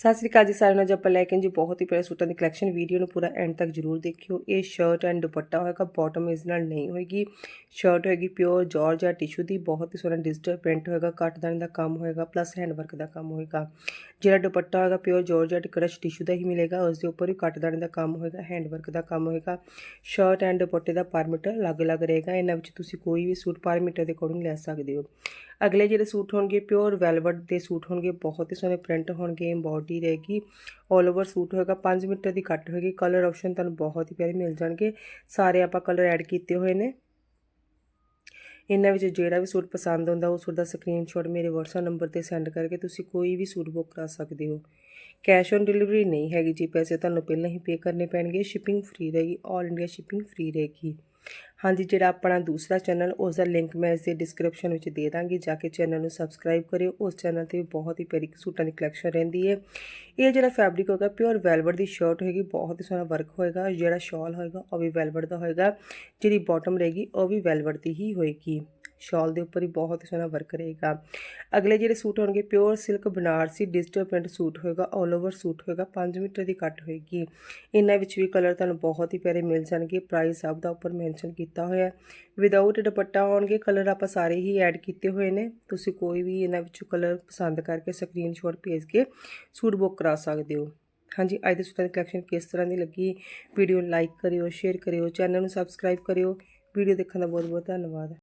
ਸਤਿ ਸ੍ਰੀ ਅਕਾਲ ਜੀ ਸਾਰਿਆਂ ਨੂੰ, ਅੱਜ ਆਪਾਂ ਲੈ ਕੇ ਜੀ ਬਹੁਤ ਹੀ ਪਿਆਰੇ ਸੂਟਾਂ ਦੀ ਕਲੈਕਸ਼ਨ ਵੀਡੀਓ ਨੂੰ ਪੂਰਾ ਐਂਡ ਤੱਕ ਜਰੂਰ ਦੇਖਿਓ। ਇਹ ਸ਼ਰਟ ਐਂਡ ਦੁਪੱਟਾ ਹੋਏਗਾ ਬਾਟਮ ਇਸ ਨਾਲ ਨਹੀਂ ਹੋਏਗੀ। ਸ਼ਰਟ ਹੋਏਗੀ ਪਿਓਰ ਜਾਰਜਾ ਟਿਸ਼ੂ ਦੀ, ਬਹੁਤ ਹੀ ਸੋਹਣਾ ਡਿਜੀਟਲ ਪ੍ਰਿੰਟ ਹੋਏਗਾ ਕੱਟਦਾਨ ਦਾ ਕੰਮ ਹੋਏਗਾ ਪਲੱਸ ਹੈਂਡ ਵਰਕ ਦਾ ਕੰਮ ਹੋਏਗਾ। ਜਿਹੜਾ ਦੁਪੱਟਾ ਹੋਏਗਾ ਪਿਓਰ ਜਾਰਜਾ ਕਰਸ਼ ਟਿਸ਼ੂ ਦਾ ਹੀ ਮਿਲੇਗਾ, ਉਸ ਦੇ ਉੱਪਰ ਵੀ ਕੱਟਦਾਨ ਦਾ ਕੰਮ ਹੋਏਗਾ ਹੈਂਡ ਵਰਕ ਦਾ ਕੰਮ ਹੋਏਗਾ। ਸ਼ਰਟ ਐਂਡ ਦੁਪੱਟੇ ਦਾ ਪਰ ਮੀਟਰ ਅਲੱਗ-ਅਲੱਗ ਰਹੇਗਾ, ਇਹਨਾਂ ਵਿੱਚ ਤੁਸੀਂ ਕੋਈ ਵੀ ਸੂਟ ਪਰ ਮੀਟਰ ਦੇ ਅਕੋਰਡਿੰਗ ਲੈ ਸਕਦੇ ਹੋ। ਅਗਲੇ ਜਿਹੜੇ ਸੂਟ ਹੋਣਗੇ ਪਿਓਰ ਵੈਲਵਟ ਦੇ ਸੂਟ ਹੋਣਗੇ, ਬਹੁਤ ਹੀ ਸੋਹਣੇ ਪ੍ਰਿੰਟ ਹੋਣਗੇ ਐਮਬੋਡੀ ਰਹੇਗੀ। 올 ਓਵਰ ਸੂਟ ਹੋਏਗਾ। 5 ਮੀਟਰ ਦੀ ਕੱਟ ਹੋਏਗੀ। ਕਲਰ ਆਪਸ਼ਨ ਤੁਹਾਨੂੰ ਬਹੁਤ ਹੀ ਪਿਆਰੇ ਮਿਲ ਜਾਣਗੇ। ਸਾਰੇ ਆਪਾਂ ਕਲਰ ਐਡ ਕੀਤੇ ਹੋਏ ਨੇ। ਇਹਨਾਂ ਵਿੱਚ ਜਿਹੜਾ ਵੀ ਸੂਟ ਪਸੰਦ ਹੁੰਦਾ ਉਹ ਸੂਟ ਦਾ ਸਕਰੀਨਸ਼ਾਟ ਮੇਰੇ WhatsApp ਨੰਬਰ ਤੇ ਸੈਂਡ ਕਰਕੇ ਤੁਸੀਂ ਕੋਈ ਵੀ ਸੂਟ ਬੁੱਕ ਕਰਾ ਸਕਦੇ ਹੋ। ਕੈਸ਼ ਔਨ ਡਿਲੀਵਰੀ ਨਹੀਂ ਹੈਗੀ ਜੀ। ਪੈਸੇ ਤੁਹਾਨੂੰ ਪਹਿਲਾਂ ਹੀ ਪੇ ਕਰਨੇ ਪੈਣਗੇ। ਸ਼ਿਪਿੰਗ ਫ੍ਰੀ ਰਹੇਗੀ। 올 ਇੰਡੀਆ ਸ਼ਿਪਿੰਗ ਫ੍ਰੀ ਰਹੇਗੀ। ਹਾਂਜੀ, ਜਿਹੜਾ ਆਪਣਾ ਦੂਸਰਾ ਚੈਨਲ, ਉਸ ਦਾ ਲਿੰਕ ਮੈਂ ਇਸ ਦੇ ਡਿਸਕ੍ਰਿਪਸ਼ਨ ਵਿੱਚ ਦੇ ਦਾਂਗੀ। ਜਾ ਕੇ ਚੈਨਲ ਨੂੰ ਸਬਸਕ੍ਰਾਈਬ ਕਰਿਓ। ਉਸ ਚੈਨਲ ਤੇ ਬਹੁਤ ਹੀ ਪਿਆਰੀ ਸੂਟਾਂ ਦੀ ਕਲੈਕਸ਼ਨ ਰਹਿੰਦੀ ਹੈ। ਇਹ ਜਿਹੜਾ ਫੈਬਰਿਕ ਹੋਗਾ ਪਿਓਰ ਵੈਲਵਟ ਦੀ ਸ਼ਰਟ ਹੋਏਗੀ, ਬਹੁਤ ਹੀ ਸੋਹਣਾ ਵਰਕ ਹੋਏਗਾ। ਜਿਹੜਾ ਸ਼ਾਲ ਹੋਏਗਾ, ਉਹ ਵੀ ਵੈਲਵਟ ਦਾ ਹੋਏਗਾ। ਜਿਹੜੀ ਬਾਟਮ ਰਹੇਗੀ, ਉਹ ਵੀ ਵੈਲਵਟ ਦੀ ਹੀ ਹੋਏਗੀ। ਸ਼ਾਲ ਦੇ ਉੱਪਰ ਹੀ ਬਹੁਤ ਸੋਹਣਾ ਵਰਕ ਰਹੇਗਾ। ਅਗਲੇ ਜਿਹੜੇ ਸੂਟ ਹੋਣਗੇ pure silk Banarasi digital print suit ਹੋਏਗਾ 올 ਓਵਰ ਸੂਟ ਹੋਏਗਾ 5 ਮੀਟਰ ਦੀ ਕੱਟ ਹੋਏਗੀ। ਇਹਨਾਂ ਵਿੱਚ ਵੀ ਕਲਰ ਤੁਹਾਨੂੰ ਬਹੁਤ ਹੀ ਪਿਆਰੇ ਮਿਲ ਜਾਣਗੇ। ਪ੍ਰਾਈਸ ਸਭ ਦਾ ਉੱਪਰ ਮੈਂਸ਼ਨ ਕੀਤਾ ਹੋਇਆ ਹੈ। ਵਿਦਆਊਟ ਦੁਪੱਟਾ ਹੋਣਗੇ ਕਲਰ ਆਪਾਂ ਸਾਰੇ ਹੀ ਐਡ ਕੀਤੇ ਹੋਏ ਨੇ। ਤੁਸੀਂ ਕੋਈ ਵੀ ਇਹਨਾਂ ਵਿੱਚੋਂ ਕਲਰ ਪਸੰਦ ਕਰਕੇ ਸਕਰੀਨਸ਼ਾਟ ਭੇਜ ਕੇ ਸੂਟ ਬੁੱਕ ਕਰਾ ਸਕਦੇ ਹੋ। ਹਾਂਜੀ, ਅੱਜ ਦੇ ਸੂਟਾਂ ਦੀ ਕਲੈਕਸ਼ਨ ਕਿਸ ਤਰ੍ਹਾਂ ਦੀ ਲੱਗੀ? ਵੀਡੀਓ ਨੂੰ ਲਾਈਕ ਕਰਿਓ ਸ਼ੇਅਰ ਕਰਿਓ ਚੈਨਲ ਨੂੰ ਸਬਸਕ੍ਰਾਈਬ ਕਰਿਓ। ਵੀਡੀਓ ਦੇਖਣ ਦਾ ਬਹੁਤ ਬਹੁਤ ਧੰਨਵਾਦ।